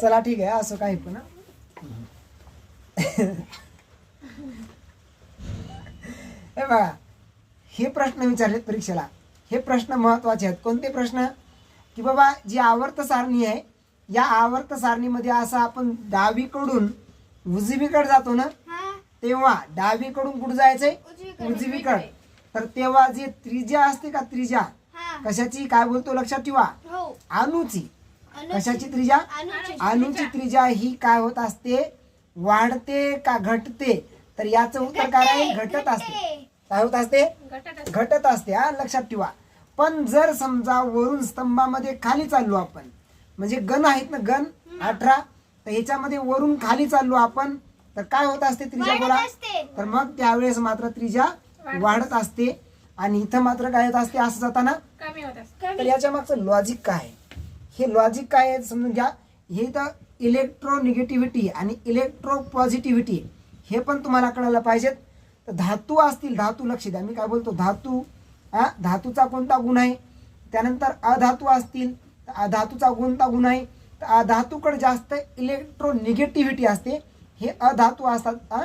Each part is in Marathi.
चला ठीक आहे असं काही पण हं. बघा हे प्रश्न विचारलेत परीक्षेला. हे प्रश्न महत्त्वाचे आहेत. कोणते प्रश्न? की बाबा जी आवर्त सारणी आहे या आवर्त सारणीमध्ये असं आपण डावीकडून उजवीकडे जातो ना तेव्हा डावीकडून कुठं जायचंय? उजवीकडे. तर तेव्हा जे त्रिज्या असते का त्रिज्या? कशाची? काय बोलतो? लक्षात ठेवा. हो. अणुची. अनु- कशाची त्रिज्या अनुची अणुची त्रिज्या ही काय होत असते? वाढते का घटते? तर याचं उत्तर काय आहे घटत असते. काय होत असते? घटत असते. हा लक्षात ठेवा. पण जर समजा वरून स्तंभामध्ये खाली चाललो आपण म्हणजे गण आहेत ना गण अठरा तर ह्याच्यामध्ये वरून खाली चाललो आपण तर काय होत असते त्रिज्या वाढत बोला? असते. तर मग त्यावेळेस मात्र त्रिज्या वाढत असते. आणि इथं मात्र काय होत असते? असं जाताना? कमी होत असते. तर याच्या मागचं लॉजिक काय? आहे? हे लॉजिक काय आहे? समजून घ्या. हे तर इलेक्ट्रोनिगेटिव्हिटी आणि इलेक्ट्रो पॉझिटिव्हिटी हे पण तुम्हाला कळायला पाहिजेत. तर धातू असतील धातू लक्ष द्या. मी काय बोलतो? धातू हा? धातूचा कोणता गुण आहे? त्यानंतर अधातू असतील तर अधातूचा कोणता गुण आहे? तर अधातूकडे जास्त इलेक्ट्रोनिगेटिव्हिटी असते. हे अधातू असतात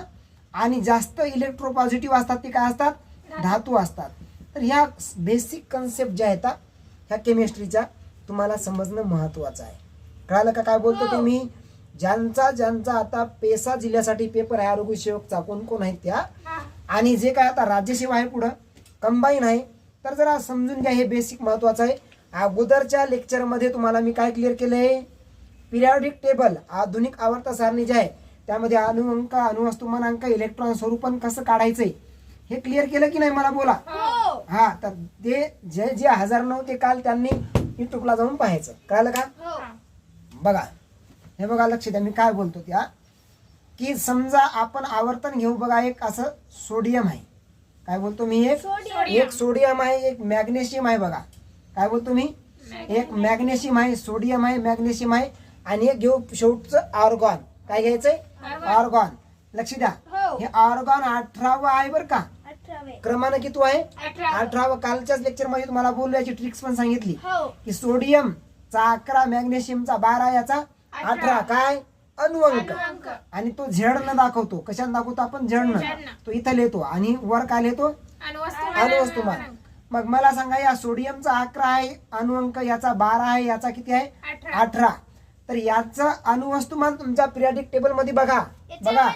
आणि जास्त इलेक्ट्रो पॉझिटिव्ह असतात ते काय असतात? धातू असतात. तर ह्या बेसिक कन्सेप्ट ज्या आहेत ह्या केमिस्ट्रीच्या तुम्हाला समजणं महत्वाचं आहे. कळालं का काय बोलतो ते मी ज्यांचा ज्यांचा आता पेसा जिल्ह्यासाठी पेपर आहे आरोग्य सेवकचा कोण कोण आहेत त्या? हा. आणि जे काय आता राज्यसेवा आहे पुढं कंबाईन आहे तर जरा समजून घ्या हे बेसिक महत्वाचं आहे. अगोदरच्या लेक्चरमध्ये तुम्हाला मी काय क्लिअर केलं आहे पिरियॉडिक टेबल आधुनिक आवर्त सारणी जे आहे त्यामध्ये अणुअंक अणुवस्तुमानांक इलेक्ट्रॉन स्वरूपन कसं काढायचंय? हे क्लिअर केलं की नाही? मला बोला. हो. हा तर ते जे जे हजर नव्हते काल त्यांनी युट्यूबला जाऊन पाहायचं. कळालं का? हो. बघा. हे बघा लक्ष द्या मी काय बोलतो त्या. की समजा आपण आवर्तन घेऊ बघा एक असं सोडियम आहे. काय बोलतो मी एक? सोडियम. एक सोडियम आहे एक मॅग्नेशियम आहे बघा. काय बोलतो मी? एक मॅग्नेशियम आहे सोडियम आहे मॅग्नेशियम आहे. आणि एक घेऊ शेवटचं आर्गॉन. काय घ्यायचंय? आर्गॉन. लक्ष द्या. हो. हे आर्गॉन अठरावं आहे बरं का. क्रमांक किती आहे? अठरा. अठरावं कालच्याच लेक्चरमध्ये तुम्हाला बोललो याची ट्रिक्स पण सांगितली. हो. की सोडियम चा अकरा मॅग्नेशियमचा बारा याचा अठरा. काय? अनुअंक. आणि तो झेडनं दाखवतो. कशाने दाखवतो आपण? झेडनं. झेडनं. तो इथं लिहितो. आणि वर काय लिहितो? अणुवस्तुमान मग मला सांगा या सोडियमचा अकरा आहे अनुअंक याचा बारा आहे याचा किती आहे? अठरा. तर याचं अणुवस्तुमान तुमच्या पिरियडिक टेबलमध्ये बघा. बघा.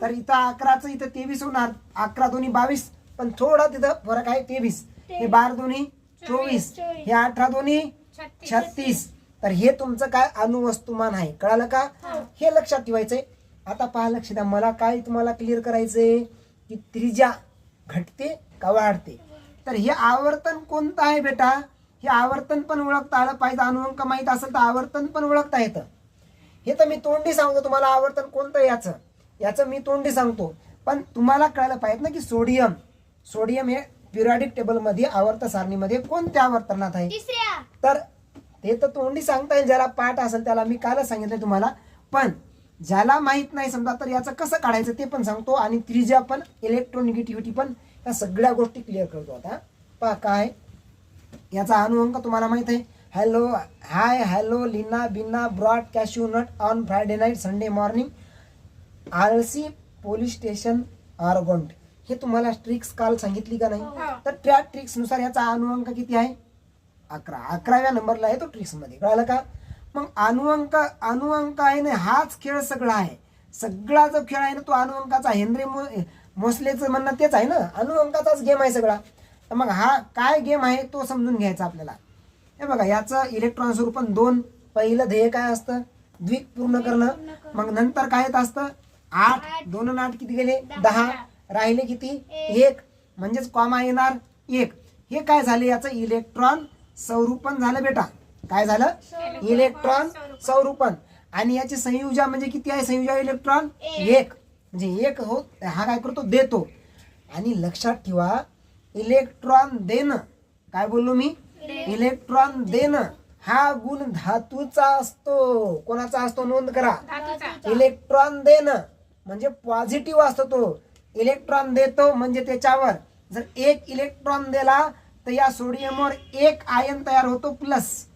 तर इथं अकराचं इथं तेवीस होणार. अकरा दोन्ही बावीस. पण थोडा तिथं फरक आहे तेवीस. हे बारा दोन्ही चोवीस. हे अठरा दोन्ही छत्तीस. तर हे तुमचं काय अणुवस्तुमान आहे? कळालं का? हे. लक्षात ठेवायचंय. आता पहा लक्ष द्या मला काय तुम्हाला क्लिअर करायचंय? की त्रिज्या घटते का वाढते? तर हे आवर्तन कोणतं आहे बेटा? हे आवर्तन पण ओळखता आलं पाहिजे. अणुअंक माहीत असेल तर आवर्तन पण ओळखता येतं. हे तर मी तोंडी सांगतो तुम्हाला आवर्तन कोणतं याचं? याचं मी तोंडी सांगतो. पण तुम्हाला कळायला पाहिजे ना की सोडियम सोडियम हे पिरियडिक टेबलमध्ये आवर्त सारणीमध्ये कोणत्या आवर्तनात आहे? तिसऱ्या. तर ते तर तोंडी सांगता येईल ज्याला पाठ असेल त्याला मी कालच सांगितलं तुम्हाला. पण ज्याला माहीत नाही समजा तर याचं कसं काढायचं ते पण सांगतो आणि त्रिज्या पण इलेक्ट्रोनिगेटिव्हिटी पण या सगळ्या गोष्टी क्लिअर करतो आता. पहा काय? याचा अनुअंक तुम्हाला माहीत आहे. हॅलो हाय हॅलो लिना बिना broad cashew nut on Friday night Sunday morning आळसी police station आरगोंट हे तुम्हाला ट्रिक्स काल सांगितली का नाही? तर त्या ट्रिक्सनुसार याचा अनुअंक किती आहे? अकरा. अकराव्या नंबरला आहे तो ट्रिक्समध्ये. कळालं का? मग अनुअंक अनुअंक आहे ना हाच खेळ सगळा आहे. सगळा जो खेळ आहे ना तो अनुअंकाचा हेनरी मो मोसलेचं म्हणणं तेच आहे ना. अनुअंकाचाच गेम आहे सगळा. तर मग हा काय गेम आहे तो समजून घ्यायचा आपल्याला. हे बघा याचं इलेक्ट्रॉन स्वरूपन दोन. पहिलं ध्येय काय असतं? द्विक पूर्ण करणं. मग नंतर काय येत असतं? आठ. दोन आठ किती गेले? दहा. राहिले किती? एक. म्हणजेच कॉमा येणार एक. हे काय झाले? याचं इलेक्ट्रॉन संरूपण झालं बेटा. काय झालं? इलेक्ट्रॉन संरूपण. आणि याची संयुजा म्हणजे किती आहे? संयुजा इलेक्ट्रॉन एक. म्हणजे एक हो हा काय करतो? देतो. आणि लक्षात ठेवा इलेक्ट्रॉन देणं. काय बोललो मी? इलेक्ट्रॉन देणं. हा गुण धातूचा असतो. कोणाचा असतो? नोंद करा. इलेक्ट्रॉन देणं. म्हणजे पॉझिटिव्ह असतो तो. इलेक्ट्रॉन देतो म्हणजे त्याच्यावर. जर एक इलेक्ट्रॉन दिला तर या सोडियमवर एक आयन तयार होतो प्लस.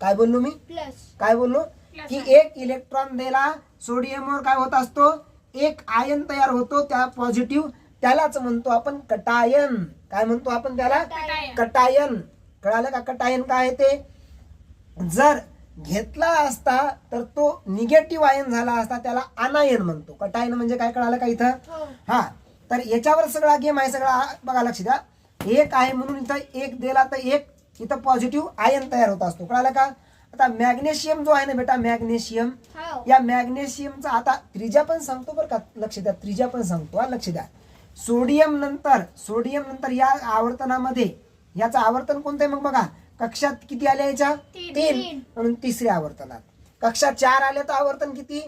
काय बोललो मी? प्लस. काय बोललो? की. एक इलेक्ट्रॉन दिला सोडियमवर काय होत असतो? एक आयन तयार होतो त्या पॉझिटिव्ह त्यालाच म्हणतो आपण कटायन. काय म्हणतो आपण त्याला? कटायन. कळालं का? कटायन काय आहे ते? जर घेतला असता तर तो निगेटिव्ह आयन झाला असता त्याला अनायन म्हणतो. कटायन म्हणजे काय कळालं का इथं? हो. हा. तर याच्यावर सगळा गेम आहे सगळा बघा लक्ष द्या. एक आहे म्हणून इथं एक दिला तर एक. इथं पॉझिटिव्ह आयन तयार होत असतो. कळालं का? आता मॅग्नेशियम जो आहे ना बेटा मॅग्नेशियम हो या मॅग्नेशियमचा आता त्रिज्या पण सांगतो बरं का. लक्ष द्या त्रिज्या पण सांगतो हा लक्ष द्या. सोडियम नंतर सोडियम नंतर या आवर्तनामध्ये याचं आवर्तन कोणतं आहे मग बघा? कक्षात किती आले याच्या? तीन. म्हणून तिसऱ्या आवर्तनात. कक्षात चार आले तर आवर्तन किती?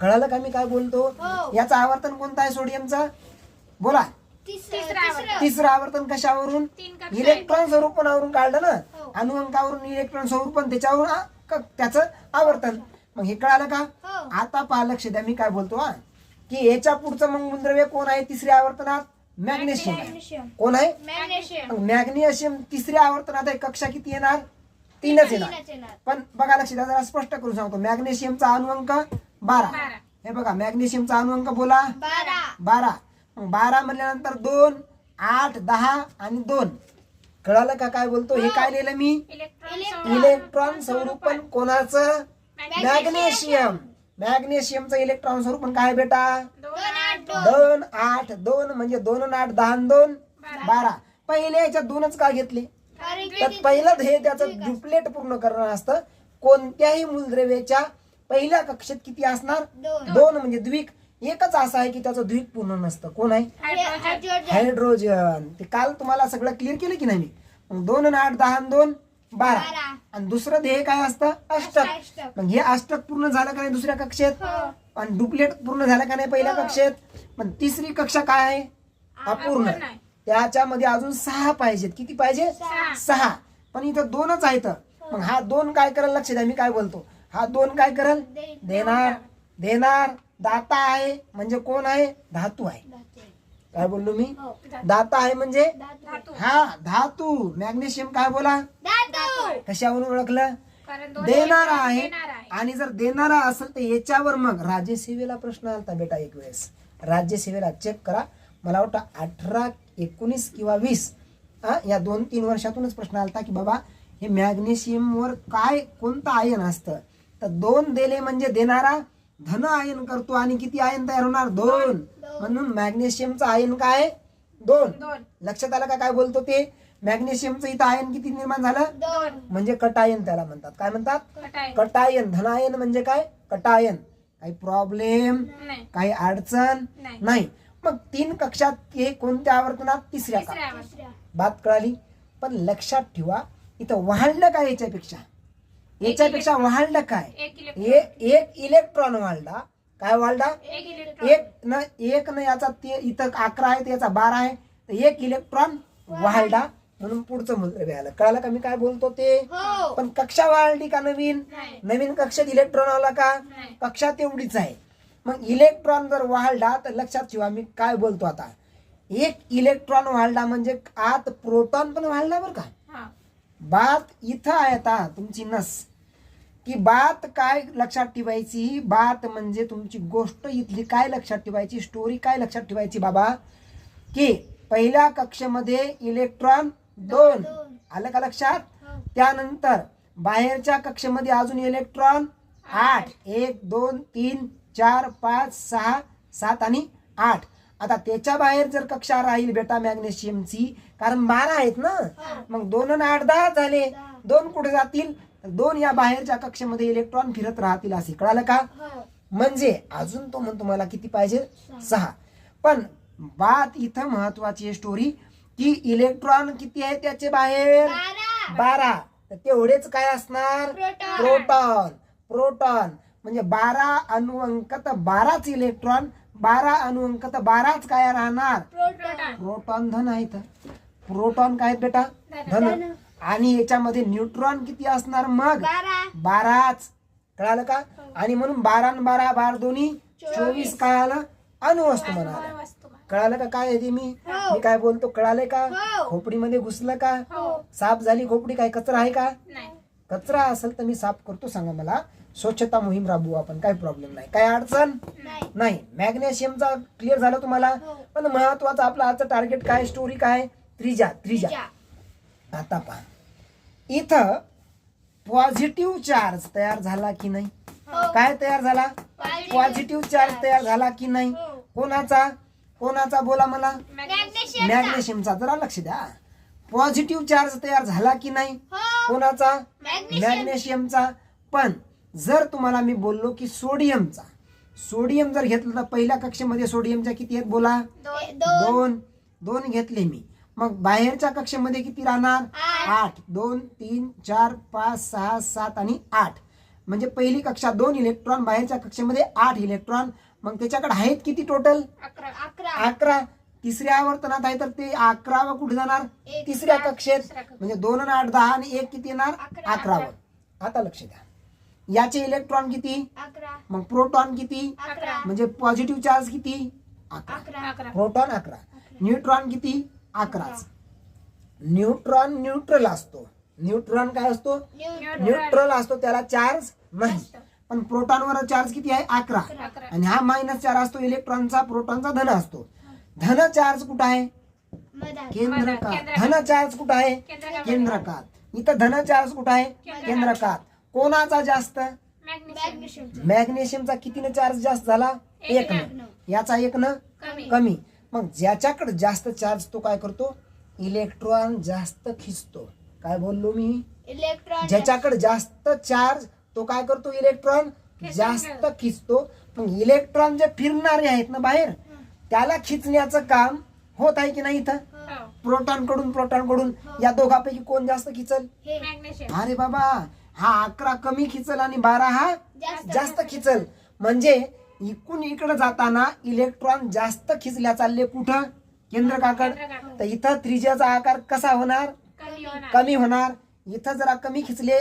कळालं का मी काय बोलतो? हो. याचं आवर्तन कोणतं आहे सोडियमचा? बोला. तिसरं आवर्तन कशावरून? तीन कक्षा इलेक्ट्रॉन स्वरूपणावरून काढलं ना? हो. अनुअंकावरून इलेक्ट्रॉन स्वरूपण त्याच्यावरून आ, क- त्याचं आवर्तन. मग हे कळालं का? हो. आता पहा लक्ष द्या मी काय बोलतो हा? की याच्या पुढचं मग मूलद्रव्य कोण आहे तिसऱ्या आवर्तनात? मॅग्नेशियम आहे. कोण आहे? मॅग्नेशियम. मग मॅग्नेशियम. तिसऱ्या आवर्तनात आहे. कक्षा किती येणार? तीनच येणार. पण बघा लक्ष द्या जरा स्पष्ट करून सांगतो. मॅग्नेशियमचा अनुअंक बारा. बारा. हे बघा मॅग्नेशियमचा अनुअंक बोला. बारा. बारा. म्हणल्यानंतर दोन आठ दहा आणि दोन. कळालं का काय बोलतो? हे काय लिहिलं मी? इलेक्ट्रॉन स्वरूपण कोणाचं? मॅग्नेशियम. मॅग्नेशियमचं इलेक्ट्रॉन स्वरूपण काय बेटा? दोन आठ दोन. म्हणजे दोन आठ दहा दोन बारा. पहिले याच्यात दोनच का घेतले? तर पहिलं हे त्याचं डुप्लेट पूर्ण करणं असतं. कोणत्याही मूलद्रव्याच्या पहिल्या कक्षेत किती असणार? दोन. दोन म्हणजे द्विक. एकच असं आहे की त्याचं द्विक पूर्ण नसतं. कोण आहे? हायड्रोजन ते काल तुम्हाला सगळं क्लिअर केलं की नाही मी? मग दोन आणि आठ दहा दोन बारा. आणि दुसरं ध्येय काय असतं? अष्टक. मग हे अष्टक पूर्ण झालं का नाही दुसऱ्या कक्षेत? हो. आणि डुप्लेट पूर्ण झालं का नाही पहिल्या हो. कक्षेत? पण तिसरी कक्षा काय आहे? अपूर्ण. त्याच्यामध्ये अजून सहा पाहिजेत. किती पाहिजे? सहा. सहा. पण इथं दोनच आहेत. मग हा दोन काय करेल? लक्ष द्या मी काय बोलतो. हा दोन काय करेल? देणार. देणार. दाता आहे. म्हणजे कोण आहे? धातू आहे. काय बोललो मी? हो. दाता आहे म्हणजे? धातू. हा धातू. मॅग्नेशियम काय बोला? धातू. कशावरून ओळखलं? कारण दोन देणारा इलेक्ट्रॉन आहे. देणार आहे. आणि जर देणारा असेल तर याच्यावर मग राज्यसेवेला प्रश्न आलता बेटा एक वेळेस. राज्यसेवेला चेक करा. मला वाटतं अठरा एकोणीस किंवा वीस हा या दोन तीन वर्षातूनच प्रश्न आलता की बाबा हे मॅग्नेशियमवर काय कोणतं आयन असतं? तर दोन दिले म्हणजे देणारा धन आयन करतो आणि किती आयन तयार होणार? दोन. म्हणून मॅग्नेशियमचं आयन काय? दोन. लक्षात आलं का काय बोलतो ते? मॅग्नेशियमचं इथं आयन किती निर्माण झालं? दोन. म्हणजे कटायन त्याला म्हणतात. काय म्हणतात? कटाय कटायन धनायन म्हणजे काय? कटायन काही प्रॉब्लेम काही अडचण? नाही. मग तीन कक्षात हे कोणत्या आवर्तनात? तिसऱ्या का. बात कळाली. पण लक्षात ठेवा इथं वाढलं काय याच्यापेक्षा? याच्यापेक्षा वाढलं काय? एक इलेक्ट्रॉन. ए- एक इलेक्ट्रॉन वाढला काय वाढला एक न एक न याचा ते इथं अकरा आहे तर याचा बारा आहे. तर एक इलेक्ट्रॉन वाढला म्हणून पुढचं मूलद्रव्य आलं. कळालं का मी काय बोलतो ते? हो. पण कक्षा वाढली का नवीन. नवीन कक्षात इलेक्ट्रॉन आला का. कक्षा तेवढीच आहे. मग इलेक्ट्रॉन जर वाढला तर लक्षात ठेवा मी काय बोलतो आता. एक इलेक्ट्रॉन वाढला म्हणजे आत प्रोटॉन पण वाढला बरं का? हा. बात इथं आहे आता तुमची नस. की बात काय लक्षात ठेवायची? बात म्हणजे तुमची गोष्ट इथली काय लक्षात ठेवायची? स्टोरी काय लक्षात ठेवायची बाबा? की पहिल्या कक्षेमध्ये इलेक्ट्रॉन दोन दोन. आलं का लक्षात? हो. त्यानंतर बाहेरच्या कक्षेमध्ये अजून इलेक्ट्रॉन आठ. एक दोन तीन चार पाच सहा सात आणि आठ. आता त्याच्या बाहेर जर कक्षा राहील बेटा मॅग्नेशियमची कारण बारा आहेत ना? मग दोन आणि आठ दहा झाले. दोन कुठे जातील? दोन या बाहेरच्या कक्षेमध्ये इलेक्ट्रॉन फिरत राहतील असे. कळालं का? हो. म्हणजे अजून तो म्हणतो मला किती पाहिजे? सहा. पण बात इथं महत्वाची स्टोरी की इलेक्ट्रॉन किती आहे त्याचे बाहेर? बारा. तेवढेच काय असणार. प्रोटॉन. प्रोटॉन. म्हणजे बारा अणुअंक तर बाराच इलेक्ट्रॉन बारा अणुअंक तर बाराच काय राहणार? प्रोटॉन प्रोटॉन धन आहेत प्रोटॉन काय बेटा? धन. आणि याच्यामध्ये न्यूट्रॉन किती असणार मग? बारा. बाराच. कळालं का? आणि म्हणून बारा बारा बार दोन्ही चोवीस. काय आलं अणुवस्तू म्हणाला. कळालं का काय आहे ते मी? हो. मी काय बोलतो कळालंय का? हो. खोपडीमध्ये घुसलं का? हो. साफ झाली खोपडी काय कचरा आहे का? कचरा असेल तर मी साफ करतो सांगा मला. स्वच्छता मोहीम राबवू आपण काय प्रॉब्लेम नाही. काय अडचण? नाही. नाही. मॅग्नेशियमचा क्लिअर झालं तुम्हाला? हो. पण महत्वाचं आपलं आजचं टार्गेट काय? स्टोरी काय? त्रिजा त्रिजा. आता पहा. इथं पॉझिटिव्ह चार्ज तयार झाला की नाही? हो. काय तयार झाला? पॉझिटिव्ह चार्ज तयार झाला की नाही? हो. कोणाचा? कोणाचा बोला मला? मॅग्नेशियम मॅग्नेशियमचा जरा लक्ष द्या. पॉझिटिव्ह चार्ज तयार झाला की नाही? कोणाचा? मॅग्नेशियम मॅग्नेशियमचा पण जर तुम्हाला मी बोललो की सोडियमचा सोडियम जर घेतलं तर पहिल्या कक्षेमध्ये सोडियमच्या किती आहेत बोला? दोन. दोन. घेतले मी. मग बाहेरच्या कक्षेमध्ये किती राहणार? आठ. आठ. दोन तीन चार पाच सहा सात आणि आठ. म्हणजे पहिली कक्षा दोन इलेक्ट्रॉन बाहेरच्या कक्षेमध्ये आठ इलेक्ट्रॉन. मग त्याच्याकडे आहेत किती टोटल अकरा. तिसऱ्या आवर्तनात आहे तर ते अकरावा कुठे जाणार. तिसऱ्या कक्षेत. म्हणजे दोन आणि आठ दहा आणि एक किती येणार? अकरा. अकरावं आता लक्ष द्या. याचे इलेक्ट्रॉन किती? अकरा. मग प्रोटॉन किती? अकरा. म्हणजे पॉझिटिव्ह चार्ज किती? अकरा. अकरा. प्रोटॉन अकरा. न्यूट्रॉन किती? अकराच न्यूट्रॉन न्यूट्रल असतो. न्यूट्रॉन काय असतो? न्यू- न्यूट्रल असतो त्याला चार्ज नाही. पण प्रोटॉनवर चार्ज किती आहे? अकरा. आणि हा मायनस चार्ज असतो इलेक्ट्रॉनचा प्रोटॉनचा धन असतो. धन चार्ज कुठं आहे? केंद्रकात. धन चार्ज कुठं आहे. केंद्रकात. इथं धन चार्ज कुठं आहे? केंद्रकात. कोणाचा जास्त? मॅग्नेशियम मॅग्नेशियम मॅग्नेशियमचा कितीने चार्ज जास्त झाला? एक न. याचा एक न कमी. कमी. मग ज्याच्याकडे जास्त चार्ज तो काय करतो? इलेक्ट्रॉन जास्त खिचतो काय बोललो मी? इलेक्ट्रॉन ज्याच्याकडे जास्त. चार्ज तो काय करतो? इलेक्ट्रॉन जास्त. खिचतो पण इलेक्ट्रॉन जे फिरणारे आहेत ना बाहेर त्याला खिचण्याचं काम होत आहे की नाही इथं? हो. प्रोटॉनकडून प्रोटॉनकडून या दोघांपैकी कोण जास्त खिचल हे अरे बाबा हा अकरा कमी खिचल आणि बारा हा जास्त खिचल. म्हणजे इकडून इकडे जाताना इलेक्ट्रॉन जास्त खिचल्या चालले कुठं? केंद्रकाकड. तर इथं त्रिज्याचा आकार कसा होणार? कमी होणार. इथं जरा कमी खिचले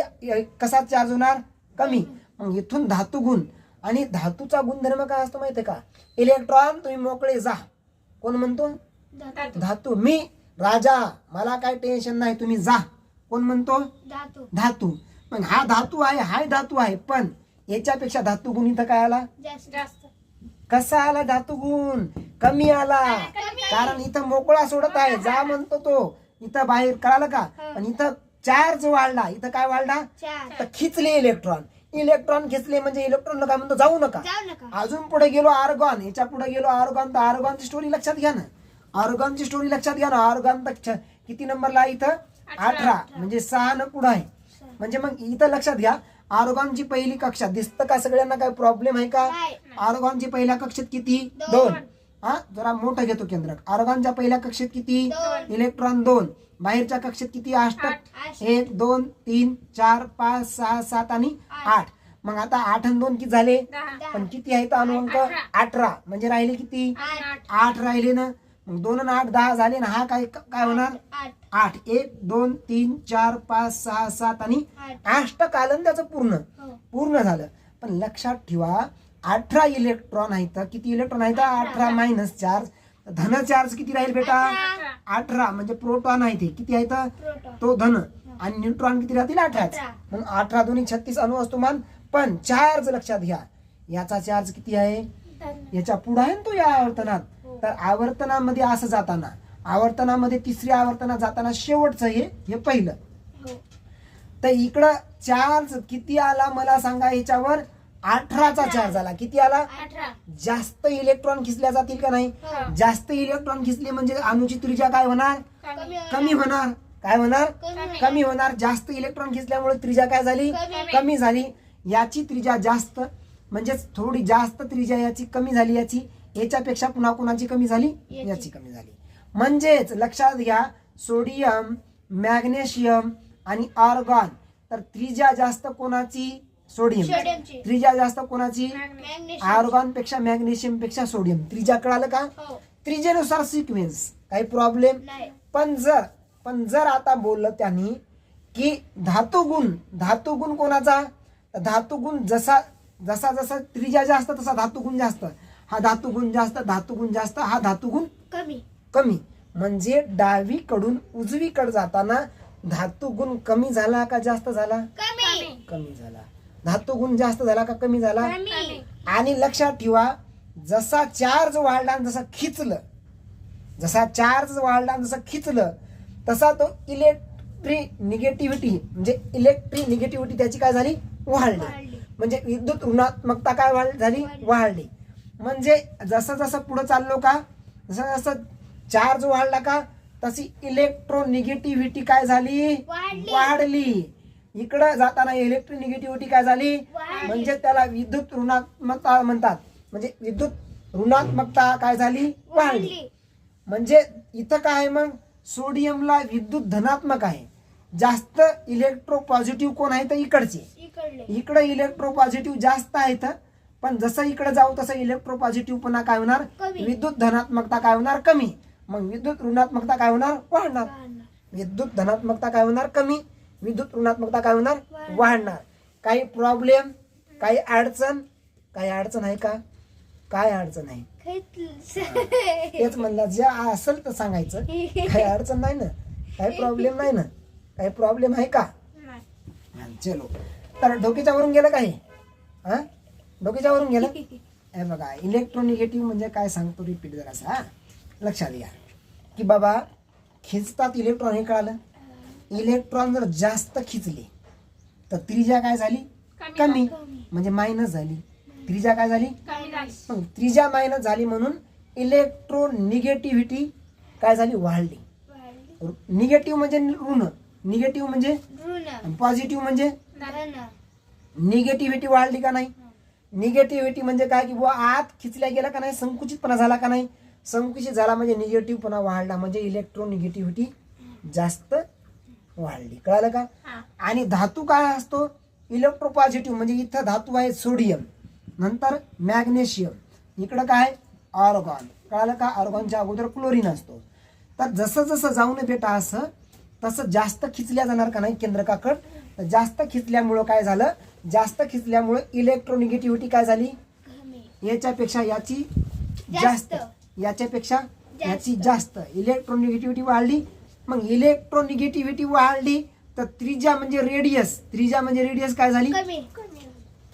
कसा चार्ज होणार? कमी. मग इथून धातू गुण. आणि धातूचा गुणधर्म काय असतो माहितीये का? इलेक्ट्रॉन तुम्ही मोकळे जा. कोण म्हणतो? धातू. धातू. मी राजा. मला काय टेन्शन नाही तुम्ही जा. कोण म्हणतो? धातू. मग हा धातू आहे हाय धातू आहे पण याच्यापेक्षा धातू गुण इथं काय आला? जास्त. कसा आला धातू गुण? कमी आला. कारण इथं मोकळा सोडत आहे जा म्हणतो तो. इथं बाहेर कळालं का? पण इथं चार्ज वाढला. इथं काय वाढला? तर खिचले इलेक्ट्रॉन. इलेक्ट्रॉन खिचले म्हणजे इलेक्ट्रॉनला काय म्हणतो जाऊ नका. अजून पुढे गेलो आर्गॉन याच्यापुढे गेलो आर्गॉन तर आर्गॉनची स्टोरी लक्षात घ्या ना. आर्गॉनची स्टोरी लक्षात घ्या ना. आर्गॉन तर किती नंबरला इथं? अठरा. म्हणजे सहा न पुढं आहे. म्हणजे मग इथं लक्षात घ्या आर्गॉनची पहिली कक्षा. दिसतं का सगळ्यांना काय प्रॉब्लेम आहे का? नाही. आर्गॉनची पहिल्या कक्षेत किती? दोन. हा? जरा मोठं घेतो केंद्रक आर्गॉनच्या पहिल्या कक्षेत किती. इलेक्ट्रॉन दोन. बाहेरच्या कक्षेत किती? अष्टक आठ. एक दोन तीन चार पाच सहा सात आणि आठ. मग आता आठ आणि दोन किती झाले? पण किती आहेत अनुअंक अठरा. अठरा. म्हणजे राहिले किती? आठ. राहिले ना. मग दोन आणि आठ दहा झाले ना. हा काय काय होणार? आठ एक दोन तीन चार पाच सहा सात आणि ना त्याचं पूर्ण. हो. पूर्ण झालं. पण लक्षात ठेवा अठरा इलेक्ट्रॉन आहेत किती इलेक्ट्रॉन आहेत? अठरा. मायनस चार्ज धन चार्ज किती राहील बेटा? अठरा. म्हणजे प्रोटॉन आहे ते. किती आहेत? तो धन. आणि न्यूट्रॉन किती राहतील? अठराच. अठरा. मग अठरा दोन्ही छत्तीस अणु वस्तुमान पण चार्ज लक्षात घ्या. याचा चार्ज किती आहे? याच्यापुढे आहे ना तो या आवर्तनात. तर आवर्तनामध्ये असं जाताना आवर्तनामध्ये तिसऱ्या आवर्तनात जाताना शेवटचं हे हे पहिलं. हो. तर इकडं चार्ज किती आला मला सांगा याच्यावर अठराचा चार्ज आला. किती आला? जास्त इलेक्ट्रॉन खिचल्या जातील का नाही? हो. जास्त इलेक्ट्रॉन खिचले म्हणजे अणुची त्रिज्या काय होणार? कमी होणार. काय होणार? कमी होणार. जास्त इलेक्ट्रॉन खिचल्यामुळे त्रिज्या काय झाली? कमी. झाली. याची त्रिज्या जास्त म्हणजेच थोडी जास्त त्रिज्या याची कमी झाली याची. याच्यापेक्षा पुन्हा कुणाची कमी झाली. याची. कमी झाली. म्हणजेच लक्षात घ्या सोडियम मॅग्नेशियम आणि आर्गॉन. तर त्रिज्या जास्त कोणाची? सोडियम. त्रिज्या जास्त कोणाची? आर्गॉनपेक्षा मॅग्नेशियमपेक्षा सोडियम. त्रिज्या कळालं का? हो. त्रिजेनुसार सिक्वेन्स काही प्रॉब्लेम पण जर पण जर आता बोललं त्यांनी की धातुगुण धातुगुण कोणाचा? धातुगुण जसा जसा जसा त्रिज्या जास्त तसा धातुगुण जास्त. हा धातुगुण जास्त धातुगुण जास्त हा धातुगुण कमी. कमी. म्हणजे डावीकडून उजवीकडे जाताना धातुगुण कमी झाला का जास्त झाला? कमी. कमी झाला. धातू गुण जास्त झाला का कमी झाला? कमी. आणि लक्षात ठेवा जसा चार्ज वाढला जसा खिचलं जसा चार्ज वाढला जसं खिचलं तसा तो इलेक्ट्रिक निगेटिव्हिटी म्हणजे इलेक्ट्रिक निगेटिव्हिटी त्याची काय झाली? वाढली. म्हणजे विद्युत ऋणात्मकता काय वाढ झाली. वाढली. म्हणजे जसं जसं पुढे चाललो का जसं जसं चार्ज वाढला का? तशी इलेक्ट्रोनिगेटिव्हिटी काय झाली? वाढली. इकडं जाताना इलेक्ट्रिक निगेटिव्हिटी काय झाली. म्हणजे त्याला विद्युत ऋणात्मकता म्हणतात. म्हणजे विद्युत ऋणात्मकता काय झाली? वाढली. म्हणजे इथं काय आहे मग? सोडियमला विद्युत धनात्मक आहे. जास्त इलेक्ट्रो पॉझिटिव्ह कोण आहे? तर इकडचे. इकडे इलेक्ट्रो पॉझिटिव्ह जास्त आहेत पण जसं इकडे जाऊ तसं इलेक्ट्रो पॉझिटिव्ह पुन्हा काय होणार. विद्युत धनात्मकता काय होणार? कमी. मग विद्युत ऋणात्मकता काय होणार? वाढणार. विद्युत धनात्मकता काय होणार? कमी. विद्युत ऋणात्मकता काय होणार? वाढणार. काही प्रॉब्लेम काही अडचण काही अडचण आहे का? काय अडचण आहे? तेच म्हणलं जे असेल तर सांगायचं. काही अडचण नाही ना. काही प्रॉब्लेम नाही ना. काही प्रॉब्लेम आहे का? चलो. तर डोक्याच्या वरून गेलं काही हा? डोक्याच्या वरून गेलं? हे बघा इलेक्ट्रोनिगेटिव्ह म्हणजे काय सांगतो रिपीट जरासा हा? लक्षात घ्या. की बाबा खिचतात इलेक्ट्रॉन हे कळालं? इलेक्ट्रॉन जर जास्त खिचले तर त्रिज्या काय झाली? कमी. म्हणजे मायनस झाली. त्रिज्या काय झाली? त्रिज्या मायनस झाली म्हणून इलेक्ट्रोनिगेटिव्हिटी काय झाली? वाढली. निगेटिव्ह म्हणजे ऋण. निगेटिव्ह म्हणजे? पॉझिटिव्ह म्हणजे? निगेटिव्हिटी वाढली का नाही? निगेटिव्हिटी म्हणजे काय? की बुवा आत खिचल्या गेला का नाही? संकुचितपणा झाला का नाही? संकुचित झाला म्हणजे निगेटिव्हपणा वाढला म्हणजे इलेक्ट्रो निगेटिव्हिटी जास्त वाढली. कळालं का? आणि धातू काय असतो? इलेक्ट्रो पॉझिटिव्ह म्हणजे इथं धातू आहे सोडियम नंतर मॅग्नेशियम इकडं काय? ऑर्गॉन कळालं का? ऑर्गॉनच्या अगोदर क्लोरीन असतो. तर जसं जसं जाऊन बेटा असं तसं जास्त खिचल्या जाणार का नाही केंद्रकाकड? तर जास्त खिचल्यामुळं काय झालं? जास्त खिचल्यामुळं इलेक्ट्रोनिगेटिव्हिटी काय झाली? याच्यापेक्षा याची जास्त. याच्यापेक्षा याची जास्त. इलेक्ट्रोनिगेटिव्हिटी वाढली मग इलेक्ट्रोनिगेटिव्हिटी वाढली तर त्रिज्या म्हणजे रेडियस त्रिज्या म्हणजे रेडियस काय झाली?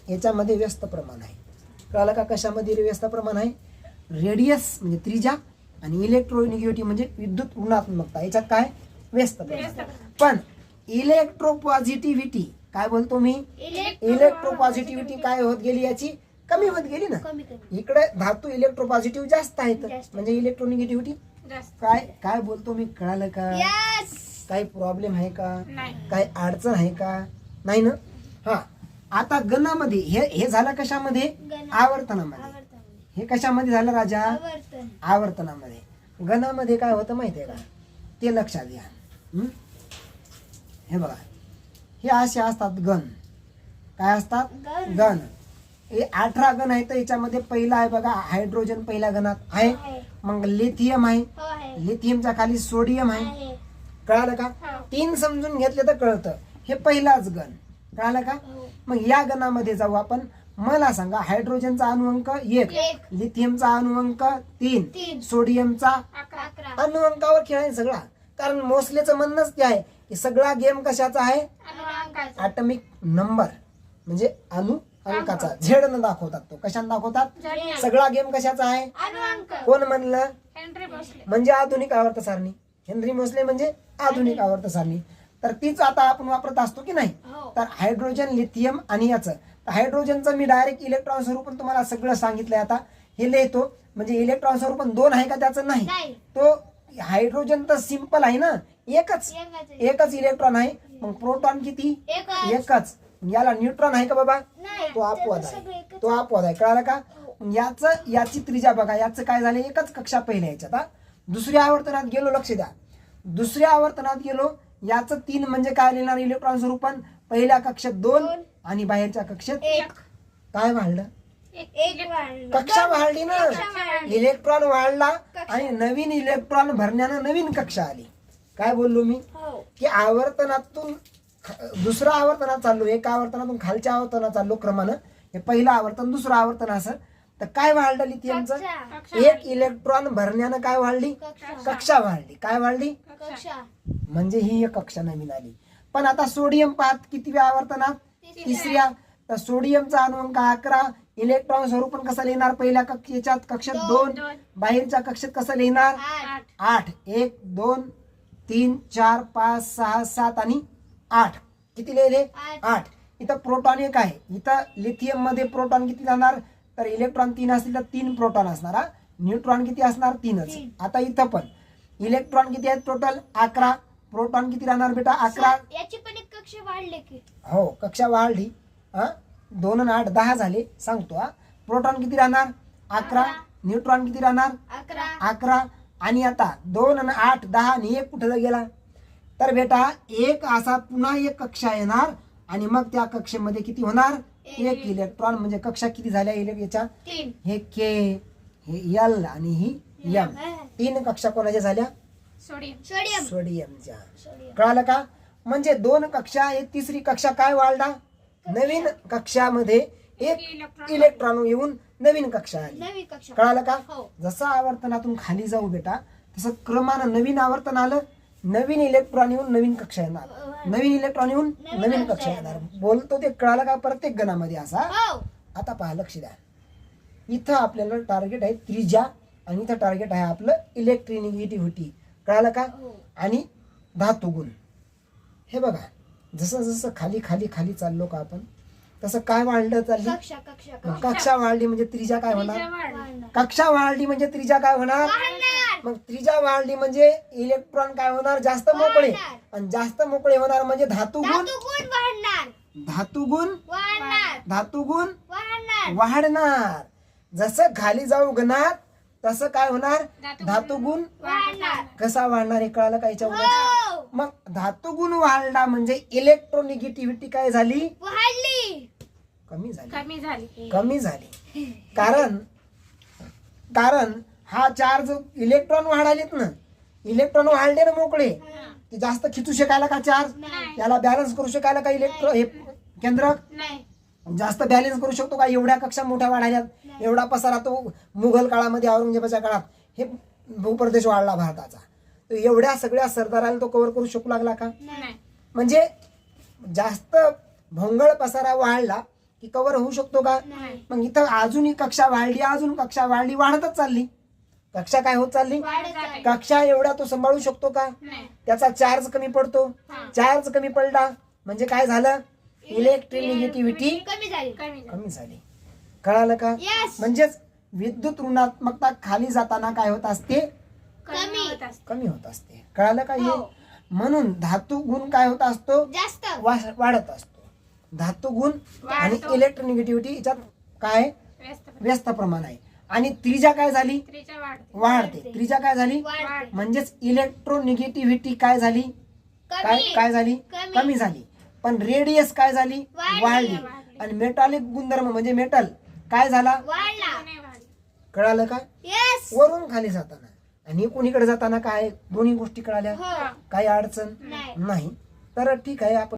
याच्यामध्ये व्यस्त प्रमाण आहे. कळालं का कशामध्ये व्यस्त प्रमाण आहे? रेडियस म्हणजे त्रिज्या आणि इलेक्ट्रोनिगेटिव्हिटी म्हणजे विद्युत ऋणात्मकता. याच्यात काय? व्यस्त प्रमाण. प्रमाण. पण इलेक्ट्रो पॉझिटिव्हिटी काय बोलतो मी? इलेक्ट्रो पॉझिटिव्हिटी काय होत गेली याची? कमी होत गेली ना? कमी कमी. इकडे धातू इलेक्ट्रो पॉझिटिव्ह जास्त आहेत. जास्त. म्हणजे इलेक्ट्रोनिगेटिव्हिटी जास्त. काय काय बोलतो मी कळालं का? काही प्रॉब्लेम आहे का? नाही. काही अडचण आहे का? नाही ना? हा. आता गणामध्ये हे हे झालं कशामध्ये? गण. आवर्तनामध्ये. आवर्तन हे कशामध्ये झालं राजा? आवर्तन. आवर्तनामध्ये. गणामध्ये काय होतं माहितीये का? ते लक्षात घ्या. हं? हे बघा. हे असे असतात गण. काय असतात? गण. गण. हे अठरा गण आहे तर याच्यामध्ये पहिला आहे बघा हायड्रोजन पहिल्या गणात आहे. आहे. मग लिथियम आहे. हो आहे. लिथियमच्या खाली सोडियम आहे. आहे. कळालं का. तीन समजून घेतले तर कळतं. हे पहिलाच गण. कळालं का? हो. मग या गणामध्ये जाऊ आपण. मला सांगा हायड्रोजनचा अणुअंक एक. लिथियमचा अणुअंक तीन तीन. सोडियमचा अकरा अणुअंकावर खेळायचं सगळा. कारण मोसलेचं म्हणणंच ते आहे. की सगळा गेम कशाचा आहे? ॲटमिक नंबर म्हणजे अणु अंकाचा झेड न दाखवतात तो. कशाने दाखवतात. सगळा गेम कशाचा आहे? कोण म्हणलं? म्हणजे आधुनिक आवर्त सारणी. हेनरी मोसले म्हणजे आधुनिक आवर्त सारणी. तर तीच आता आपण वापरत असतो की नाही? हो. तर हायड्रोजन लिथियम आणि याचं. तर हायड्रोजनचं मी डायरेक्ट इलेक्ट्रॉन स्वरूपण तुम्हाला सगळं सांगितलंय आता. हे लिहितो. म्हणजे इलेक्ट्रॉन स्वरूपण दोन आहे का त्याचं? नाही. तो हायड्रोजन तर सिंपल आहे ना? एकच. एकच. इलेक्ट्रॉन आहे. मग प्रोटॉन किती? एकच. याला न्यूट्रॉन आहे का बाबा? नाही तो अपवाद आहे. तो अपवाद आहे. कळालं का? याच याची त्रिज्या बघा. याचं काय झालं? एकच कक्षा पहिल्या याच्यात हा. दुसऱ्या आवर्तनात गेलो लक्ष द्या. दुसऱ्या आवर्तनात गेलो याचं तीन म्हणजे काय लिहिणार इलेक्ट्रॉन स्वरूपान पहिल्या कक्षेत दोन. आणि बाहेरच्या कक्षेत एक. काय वाढलं? कक्षा वाढली ना. इलेक्ट्रॉन वाढला. आणि नवीन इलेक्ट्रॉन भरण्यानं नवीन कक्षा आली. काय बोललो मी? हो. की आवर्तनातून दुसरं आवर्तनात चाललो एका आवर्तनातून खालच्या आवर्तनात चाललो क्रमानं. हे पहिलं आवर्तन दुसरं आवर्तन असं. तर काय वाढलं लिथियमचं? कक्षा. एक इलेक्ट्रॉन भरण्यानं काय वाढली? कक्षा. वाढली. काय वाढली? कक्षा. म्हणजे ही एक कक्षा नवीन आली. पण आता सोडियम पाहत कितव्या आवर्तनात? तिसऱ्या. तर सोडियमचा अणुअंक अकरा. इलेक्ट्रॉन स्वरूपण कसं लिहिणार? पहिल्या कक्ष याच्यात कक्षात दोन. बाहेरच्या कक्षात कसं लिहिणार? आठ. एक दोन तीन चार पाच सहा सात आणि आठ. किती लिहिले? आठ. आठ. इथं प्रोटॉन एक आहे. इथं लिथियममध्ये प्रोटॉन किती जाणार? तर इलेक्ट्रॉन तीन असतील तर तीन प्रोटॉन असणार हा. न्यूट्रॉन किती असणार? तीनच. तीन. आता इथं पण. इलेक्ट्रॉन किती आहेत टोटल अकरा. प्रोटॉन किती राहणार बेटा? अकरा. याची पण एक कक्ष वाढले की. हो कक्षा वाढली हा. दोन आणि आठ दहा झाले सांगतो हा. प्रोटॉन किती राहणार? अकरा. न्यूट्रॉन किती राहणार? अकरा. अकरा. आणि आता दोन आणि आठ दहा आणि एक कुठं गेला? तर बेटा एक असा पुन्हा एक कक्षा येणार आणि मग त्या कक्षेमध्ये किती होणार? एक. इलेक्ट्रॉन म्हणजे कक्षा किती झाल्या याच्या? हे के हे एल आणि ही एम तीन कक्षा कोणाच्या झाल्या? सोडियम. सोडियम. सोडियमच्या. सोडियम. कळालं का? म्हणजे दोन कक्षा एक तिसरी कक्षा काय वाढला? नवीन कक्षामध्ये एक इलेक्ट्रॉन. येऊन नवीन कक्षा आली. कळालं का? हो. जसं आवर्तनातून खाली जाऊ बेटा तसं क्रमानं नवीन आवर्तन आलं. नवीन इलेक्ट्रॉन येऊन नवीन कक्षा येणार. नवीन इलेक्ट्रॉन येऊन नवीन कक्षा येणार. बोलतो ते कळालं का प्रत्येक गणामध्ये असा? हो. आता पहा लक्ष द्या. इथं आपल्याला टार्गेट आहे त्रिज्या आणि इथं टार्गेट आहे आपलं इलेक्ट्रिनिव्हिटी कळालं का? हो. आणि धातुगुण. हे बघा जसं जसं खाली खाली खाली चाललो का आपण? तसं काय वाढलं चालली कक्षा कक्षा मग कक्षा वाढली म्हणजे त्रिज्या काय होणार. वाढणार. कक्षा वाढली म्हणजे त्रिज्या काय होणार? मग त्रिज्या वाढली म्हणजे इलेक्ट्रॉन काय होणार? जास्त मोकळे. वाढणार. आणि जास्त मोकळे होणार म्हणजे धातुगुण धातू गुण? वाढणार. धातुगुण वाढणार धातुगुण वाढणार. वाढणार. जसं खाली जाऊ गणार तसं काय होणार? धातुगुण धातुगुण वाढणार. कसा वाढणार हे कळालं का याच्यावर हो. मग धातुगुण वाढला म्हणजे इलेक्ट्रोनिगेटिव्हिटी काय झाली? वाढली. कमी झाली. कमी झाली. कमी झाली. कारण कारण हा चार्ज इलेक्ट्रॉन वाढालेत ना. इलेक्ट्रॉन वाढले ना मोकळे. ते जास्त खिचू शकायला का चार्ज याला बॅलन्स करू शकायला का इलेक्ट्रो हे केंद्रक नाही. जास्त बॅलन्स करू शकतो का? एवढ्या कक्षा मोठ्या वाढायल्यात एवढा पसारा तो मुघल काळामध्ये औरंगजेबाच्या काळात. हे भूप्रदेश वाढला भारताचा. तर एवढ्या सगळ्या सरदाराला तो कव्हर करू शकू लागला का? म्हणजे जास्त भोंगळ पसारा वाढला की कव्हर होऊ शकतो का? मग इथं अजूनही कक्षा वाढली अजून कक्षा वाढली वाढतच चालली. कक्षा काय होत चालली. कक्षा एवढा तो सांभाळू शकतो का? नाही. त्याचा चार्ज कमी पडतो. हा. चार्ज कमी पडला म्हणजे काय झालं? इलेक्ट्रिनिगेटिव्हिटी कमी झाली. कमी झाली. कमी झाली. कळालं का. म्हणजेच विद्युत ऋणात्मकता खाली जाताना काय होत असते? कमी. होत असते. कमी होत असते. कळालं का हे? हो. म्हणून धातू गुण काय होत असतो? वाढत असतो. धातू गुण आणि. इलेक्ट्रोनिगेटिव्हिटी याच्यात काय? व्यस्त व्यस्त प्रमाण आहे. आणि त्रिजा काय झाली? त्रिज्या वाढते. वाढते. त्रिजा काय झाली? म्हणजेच इलेक्ट्रोनिगेटिव्हिटी काय झाली? काय कमी. काय झाली? कमी. कमी झाली. पण रेडियस काय झाली? वाढली. आणि मेटालिक गुणधर्म म्हणजे मेटल काय झाला? कळालं का? येस वरून खाली जाताना. आणि कोणीकडे जाताना काय? दोन्ही गोष्टी कळाल्या? हो. काही अडचण? नाही. तर ठीक आहे आपण